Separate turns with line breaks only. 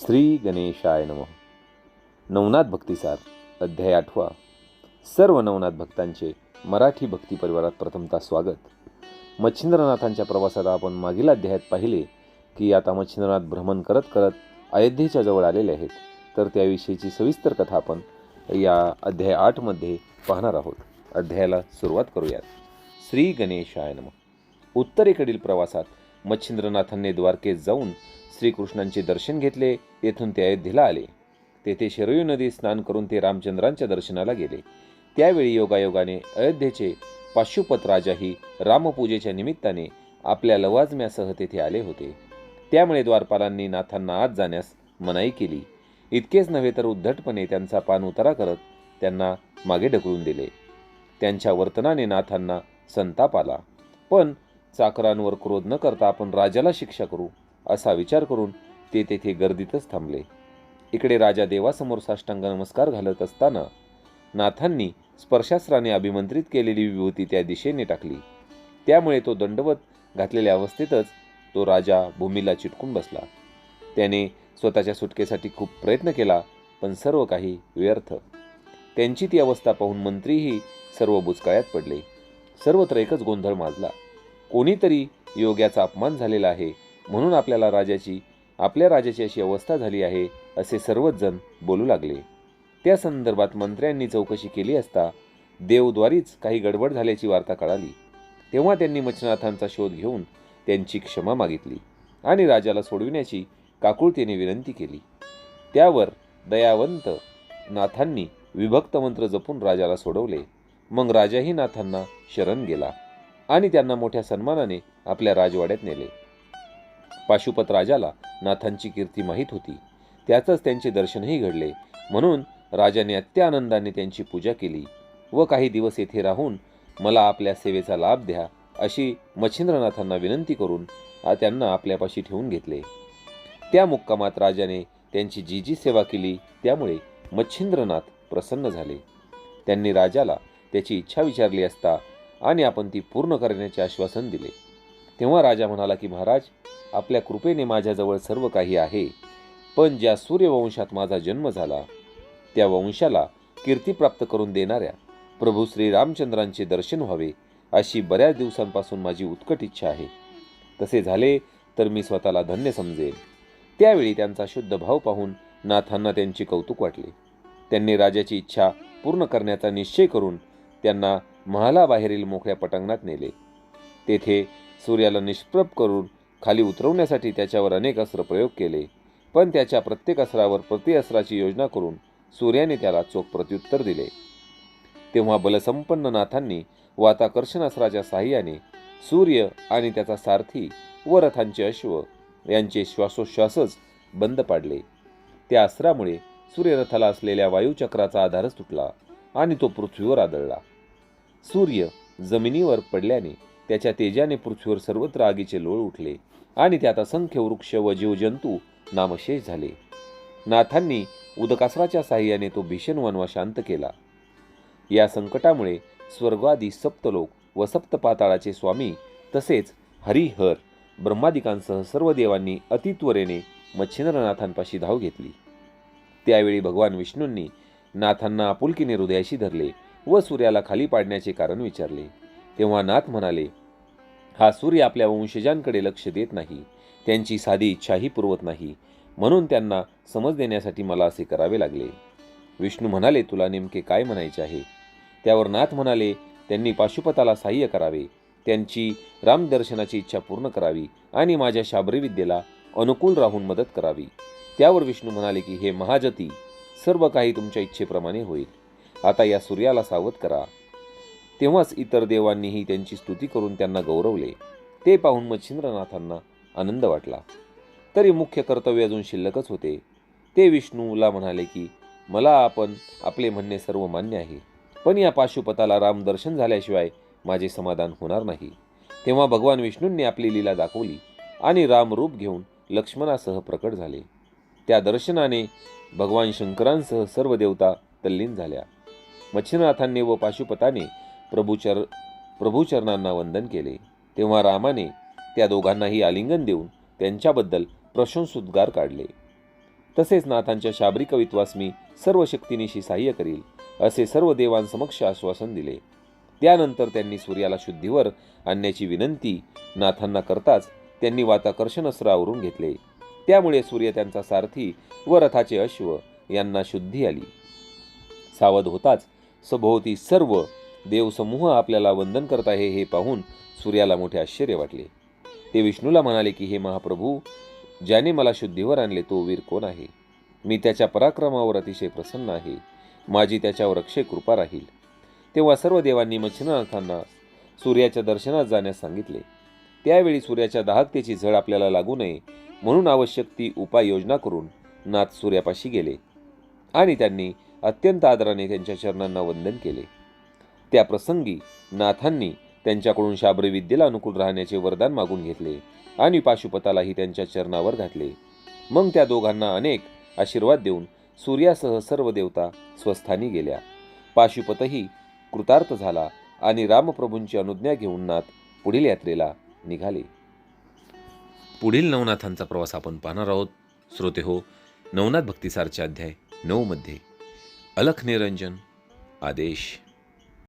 श्री गणेशाय नम. नवनाथ भक्तिसार अध्याय आठवा. सर्व नवनाथ भक्तांचे मराठी भक्ती परिवारात प्रथमतः स्वागत. मच्छिंद्रनाथांच्या प्रवासात आपण मागील अध्यायात पाहिले की आता मच्छिंद्रनाथ भ्रमण करत करत अयोध्येच्या जवळ आलेले आहेत. तर त्याविषयीची सविस्तर कथा आपण या अध्याय आठमध्ये पाहणार आहोत. अध्यायाला सुरुवात करूयात. श्री गणेशाय नम. उत्तरेकडील प्रवासात मच्छिंद्रनाथांनी द्वारकेत जाऊन श्रीकृष्णांचे दर्शन घेतले. तेथून ते अयोध्येला आले. तेथे शरयू नदी स्नान करून ते रामचंद्रांच्या दर्शनाला गेले. त्यावेळी योगायोगाने अयोध्येचे पाशुपत राजाही रामपूजेच्या निमित्ताने आपल्या लवाजम्यासह तेथे आले होते. त्यामुळे द्वारपालांनी नाथांना आत जाण्यास मनाई केली. इतकेच नव्हे तर उद्धटपणे त्यांचा पान उतारा करत त्यांना मागे ढकलून दिले. त्यांच्या वर्तनाने नाथांना संताप आला. पण चाकरांवर क्रोध न करता आपण राजाला शिक्षा करू असा विचार करून ते तेथे गर्दीतच थांबले. इकडे राजा देवासमोर साष्टांग नमस्कार घालत असताना नाथांनी स्पर्शास्त्राने अभिमंत्रित केलेली विभूती त्या दिशेने टाकली. त्यामुळे तो दंडवत घातलेल्या अवस्थेतच तो राजा भूमीला चिटकून बसला. त्याने स्वतःच्या सुटकेसाठी खूप प्रयत्न केला पण सर्व काही व्यर्थ. त्यांची ती अवस्था पाहून मंत्रीही सर्व बुचकाळ्यात पडले. सर्वत्र एकच गोंधळ माजला. कोणीतरी योग्याचा अपमान झालेला आहे म्हणून आपल्याला राजाची आपल्या राजाची अशी अवस्था झाली आहे असे सर्वच जण बोलू लागले. त्या संदर्भात मंत्र्यांनी चौकशी केली असता देवद्वारीच काही गडबड झाल्याची वार्ता कळाली. तेव्हा त्यांनी मच्छनाथांचा शोध घेऊन त्यांची क्षमा मागितली आणि राजाला सोडविण्याची काकुळतेने विनंती केली. त्यावर दयावंत नाथांनी विभक्त मंत्र जपून राजाला सोडवले. मग राजाही नाथांना शरण गेला. आणि त्यांना मोठ्या सन्मानाने आपल्या राजवाड्यात नेले. पाशुपत राजाला नाथांची कीर्ती माहीत होती. त्यातच त्यांचे दर्शनही घडले. म्हणून राजाने अत्यानंदाने त्यांची पूजा केली व काही दिवस येथे राहून मला आपल्या सेवेचा लाभ द्या अशी मच्छिंद्रनाथांना विनंती करून त्यांना आपल्यापाशी ठेवून घेतले. त्या मुक्कामात राजाने त्यांची जी जी सेवा केली त्यामुळे मच्छिंद्रनाथ प्रसन्न झाले. त्यांनी राजाला त्याची इच्छा विचारली असता आणि आपण ती पूर्ण करण्याचे आश्वासन दिले. तेव्हा राजा म्हणाला की महाराज आपल्या कृपेने माझ्याजवळ सर्व काही आहे पण ज्या सूर्यवंशात माझा जन्म झाला त्या वंशाला कीर्ती प्राप्त करून देणाऱ्या प्रभू श्री रामचंद्रांचे दर्शन व्हावे अशी बऱ्याच दिवसांपासून माझी उत्कट इच्छा आहे. तसे झाले तर मी स्वतःला धन्य समजेन. त्यावेळी त्यांचा शुद्ध भाव पाहून नाथांना त्यांचे कौतुक वाटले. त्यांनी राजाची इच्छा पूर्ण करण्याचा निश्चय करून त्यांना महालाबाहेरील मोकळ्या पटांगणात नेले. तेथे सूर्याला निष्प्रभ करून खाली उतरवण्यासाठी त्याच्यावर अनेक अस्त्र प्रयोग केले. पण त्याच्या प्रत्येक अस्त्रावर प्रति अस्त्राची योजना करून सूर्याने त्याला चोख प्रत्युत्तर दिले. तेव्हा बलसंपन्न नाथांनी वाताकर्षण अस्त्राच्या साह्याने सूर्य आणि त्याचा सारथी व रथांचे अश्व यांचे श्वासोश्वासच बंद पाडले. त्या अस्त्रामुळे सूर्यरथाला असलेल्या वायुचक्राचा आधारच तुटला आणि तो पृथ्वीवर आदळला. सूर्य जमिनीवर पडल्याने त्याच्या तेजाने पृथ्वीवर सर्वत्र आगीचे लोळ उठले आणि त्यात असंख्य वृक्ष व जीवजंतू नामशेष झाले. नाथांनी उदकासराच्या साह्याने तो भीषण वनवा शांत केला. या संकटामुळे स्वर्गादी सप्तलोक व सप्तपाताळाचे स्वामी तसेच हरिहर ब्रह्मादिकांसह सर्व देवांनी अतित्वरेने मच्छिंद्रनाथांपाशी धाव घेतली. त्यावेळी भगवान विष्णूंनी नाथांना आपुलकीने हृदयाशी धरले व सूर्याला खाली पाडण्याचे कारण विचारले. तेव्हा नाथ म्हणाले हा सूर्य आपल्या वंशजांकडे लक्ष देत नाही. त्यांची साधी इच्छाही पुरवत नाही. म्हणून त्यांना समज देण्यासाठी मला असे करावे लागले. विष्णू म्हणाले तुला नेमके काय म्हणायचे आहे? त्यावर नाथ म्हणाले त्यांनी पाशुपताला सहाय्य करावे. त्यांची रामदर्शनाची इच्छा पूर्ण करावी आणि माझ्या शाबरीविद्येला अनुकूल राहून मदत करावी. त्यावर विष्णू म्हणाले की हे महाजती सर्व काही तुमच्या इच्छेप्रमाणे होईल. आता या सूर्याला सावध करा. तेव्हाच इतर देवांनीही त्यांची स्तुती करून त्यांना गौरवले. ते पाहून मच्छिंद्रनाथांना आनंद वाटला. तरी मुख्य कर्तव्य अजून शिल्लकच होते. ते विष्णूला म्हणाले की मला आपण आपले म्हणणे सर्व मान्य आहे. पण या पाशुपताला रामदर्शन झाल्याशिवाय माझे समाधान होणार नाही. तेव्हा भगवान विष्णूंनी आपली लीला दाखवली आणि राम रूप घेऊन लक्ष्मणासह प्रकट झाले. त्या दर्शनाने भगवान शंकरांसह सर्व देवता तल्लीन झाल्या. मच्छिनाथांनी व पाशुपताने प्रभूचर प्रभूचरणांना वंदन केले. तेव्हा रामाने त्या दोघांनाही आलिंगन देऊन त्यांच्याबद्दल प्रशंसोद्गार काढले. तसेच नाथांच्या शाबरी कवित्वास मी सर्व शक्तीनिशी सहाय्य करील असे सर्व देवांसमक्ष आश्वासन दिले. त्यानंतर त्यांनी सूर्याला शुद्धीवर आणण्याची विनंती नाथांना करताच त्यांनी वाताकर्षण अस्त्र आवरून घेतले. त्यामुळे सूर्य त्यांचा सारथी व रथाचे अश्व यांना शुद्धी आली. सावध होताच सभोवती सर्व देवसमूह आपल्याला वंदन करत आहे हे पाहून सूर्याला मोठे आश्चर्य वाटले. ते विष्णूला म्हणाले की हे महाप्रभू ज्याने मला शुद्धीवर आणले तो वीर कोण आहे? मी त्याच्या पराक्रमावर अतिशय प्रसन्न आहे. माझी त्याच्यावर अक्षय कृपा राहील. तेव्हा सर्व देवांनी मच्छिनाथांना सूर्याच्या दर्शनात जाण्यास सांगितले. त्यावेळी सूर्याच्या दाहकतेची झळ आपल्याला लागू नये म्हणून आवश्यक ती उपाययोजना करून नाथ सूर्यापाशी गेले आणि त्यांनी अत्यंत आदराने त्यांच्या चरणांना वंदन केले. त्या प्रसंगी नाथांनी त्यांच्याकडून शाबरी विद्येला अनुकूल राहण्याचे वरदान मागून घेतले आणि पाशुपतालाही त्यांच्या चरणावर घातले. मग त्या दोघांना अनेक आशीर्वाद देऊन सूर्यासह सर्व देवता स्वस्थानी गेल्या. पाशुपतही कृतार्थ झाला आणि रामप्रभूंची अनुज्ञा घेऊन नाथ पुढील यात्रेला निघाले. पुढील नवनाथांचा प्रवास आपण पाहणार आहोत. श्रोते हो नवनाथ भक्तिसारचे अध्याय नऊमध्ये अलख निरंजन आदेश